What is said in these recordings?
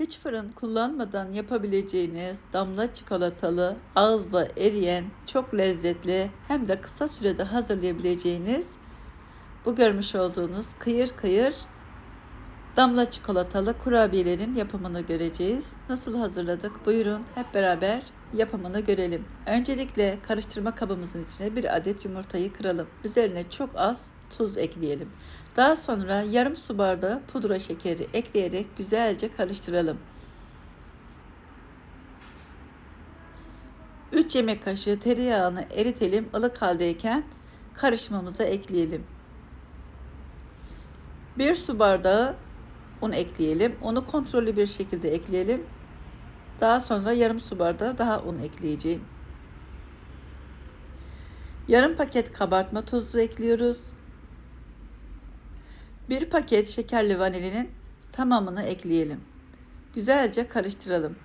Hiç fırın kullanmadan yapabileceğiniz damla çikolatalı, ağızda eriyen, çok lezzetli hem de kısa sürede hazırlayabileceğiniz bu görmüş olduğunuz kıyır kıyır damla çikolatalı kurabiyelerin yapımını göreceğiz. Nasıl hazırladık? Buyurun hep beraber yapımını görelim. Öncelikle karıştırma kabımızın içine bir adet yumurtayı kıralım. Üzerine çok az tuz ekleyelim. Daha sonra yarım su bardağı pudra şekeri ekleyerek güzelce karıştıralım. 3 yemek kaşığı tereyağını eritelim. ılık haldeyken karışmamıza ekleyelim. 1 su bardağı un ekleyelim. Onu kontrollü bir şekilde ekleyelim. Daha sonra yarım su bardağı daha un ekleyeceğim. Yarım paket kabartma tozu ekliyoruz. Bir paket şekerli vanilinin tamamını ekleyelim. Güzelce karıştıralım.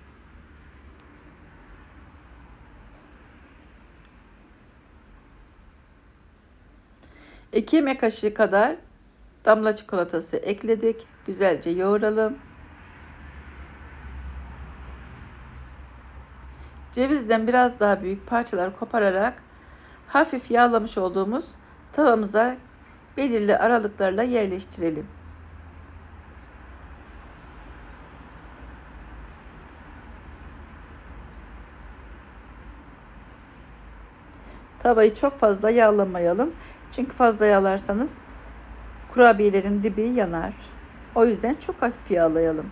İki yemek kaşığı kadar damla çikolatası ekledik. Güzelce yoğuralım. Cevizden biraz daha büyük parçalar kopararak hafif yağlamış olduğumuz tavamıza belirli aralıklarla yerleştirelim. Tavayı çok fazla yağlamayalım. Çünkü fazla yağlarsanız kurabiyelerin dibi yanar. O yüzden çok hafif yağlayalım.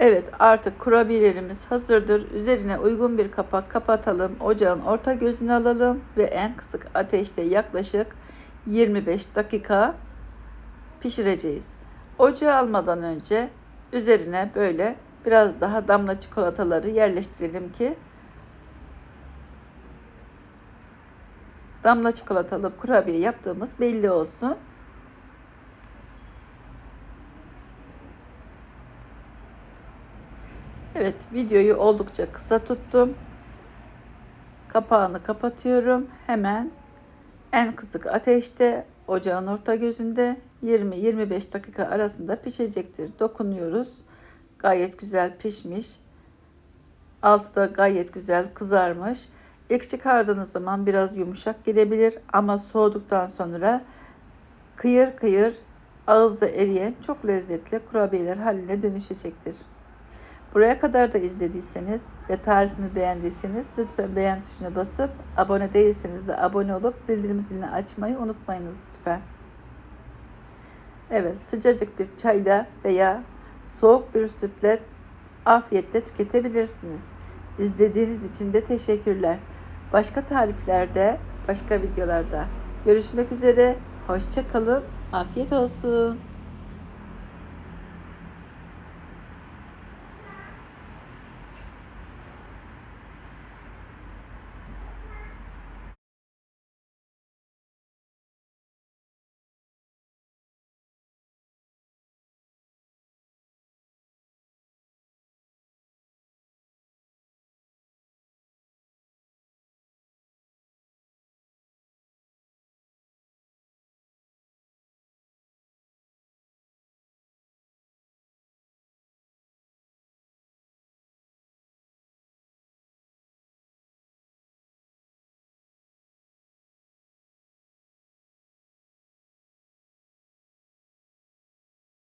Evet artık kurabiyelerimiz hazırdır. Üzerine uygun bir kapak kapatalım. Ocağın orta gözünü alalım ve en kısık ateşte yaklaşık 25 dakika pişireceğiz. Ocağa almadan önce üzerine böyle biraz daha damla çikolataları yerleştirelim ki damla çikolatalı kurabiye yaptığımız belli olsun. Evet videoyu oldukça kısa tuttum. Kapağını kapatıyorum. Hemen en kısık ateşte ocağın orta gözünde 20-25 dakika arasında pişecektir. Dokunuyoruz. Gayet güzel pişmiş. Altı da gayet güzel kızarmış. İlk çıkardığınız zaman biraz yumuşak gelebilir ama soğuduktan sonra kıyır kıyır ağızda eriyen çok lezzetli kurabiyeler haline dönüşecektir. Buraya kadar da izlediyseniz ve tarifimi beğendiyseniz lütfen beğen tuşuna basıp abone değilseniz de abone olup bildirim zilini açmayı unutmayınız lütfen. Evet sıcacık bir çayla veya soğuk bir sütle afiyetle tüketebilirsiniz. İzlediğiniz için de teşekkürler. Başka tariflerde, başka videolarda görüşmek üzere. Hoşça kalın. Afiyet olsun.